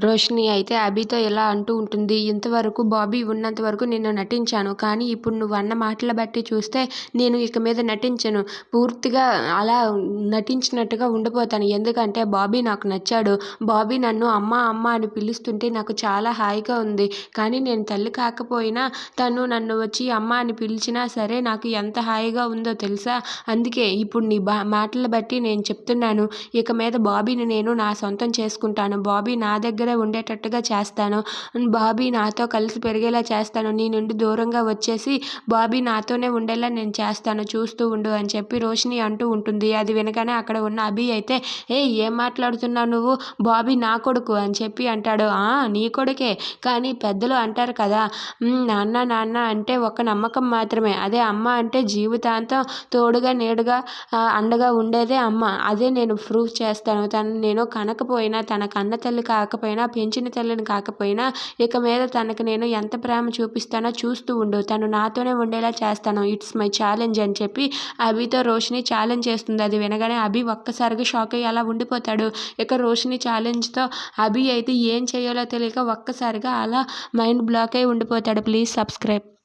రోషిని అయితే అభితో ఇలా అంటూ ఉంటుంది ఇంతవరకు బాబీ ఉన్నంత వరకు నేను నటించాను కానీ ఇప్పుడు నువ్వు అన్న మాటల బట్టి చూస్తే నేను ఇక మీద నటించను. పూర్తిగా అలా నటించినట్టుగా ఉండిపోతాను. ఎందుకంటే బాబీ నాకు నచ్చాడు. బాబీ నన్ను అమ్మ అమ్మ అని పిలుస్తుంటే నాకు చాలా హాయిగా ఉంది. కానీ నేను తల్లి కాకపోయినా తను నన్ను వచ్చి అమ్మ అని పిలిచినా సరే నాకు ఎంత హాయిగా ఉందో తెలుసా? అందుకే ఇప్పుడు నీ బా మాటలు బట్టి నేను చెప్తున్నాను. ఇక మీద బాబీని నేను నా సొంతం చేసుకుంటాను. బాబీ నా దగ్గర దగ్గర ఉండేటట్టుగా చేస్తాను. బాబీ నాతో కలిసి పెరిగేలా చేస్తాను. నీ నుండి దూరంగా వచ్చేసి బాబీ నాతోనే ఉండేలా నేను చేస్తాను. చూస్తూ ఉండు అని చెప్పి రోషిని అంటూ ఉంటుంది. అది వినగానే అక్కడ ఉన్న అభి అయితే ఏ ఏం మాట్లాడుతున్నావు నువ్వు? బాబీ నా కొడుకు అని చెప్పి అంటాడు. ఆ నీ కొడుకే? కానీ పెద్దలు అంటారు కదా. నాన్న నాన్న అంటే ఒక నమ్మకం మాత్రమే. అదే అమ్మ అంటే జీవితాంతం తోడుగా నేడుగా అండగా ఉండేదే అమ్మ. అదే నేను ప్రూఫ్ చేస్తాను. తను నేను కనకపోయినా తన కన్న తల్లి కాకపోయినా కాకపోయినా పెంచిన తల్లిని కాకపోయినా ఇక మీద తనకు నేను ఎంత ప్రేమ చూపిస్తానో చూస్తూ ఉండు. తను నాతోనే ఉండేలా చేస్తాను. ఇట్స్ మై ఛాలెంజ్ అని చెప్పి అభితో రోషిని ఛాలెంజ్ చేస్తుంది. అది వినగానే అభి ఒక్కసారిగా షాక్ అయ్యి అలా ఉండిపోతాడు. ఇక రోషిని ఛాలెంజ్తో అభి అయితే ఏం చేయాలో తెలియక ఒక్కసారిగా అలా మైండ్ బ్లాక్ అయి ఉండిపోతాడు. Please subscribe.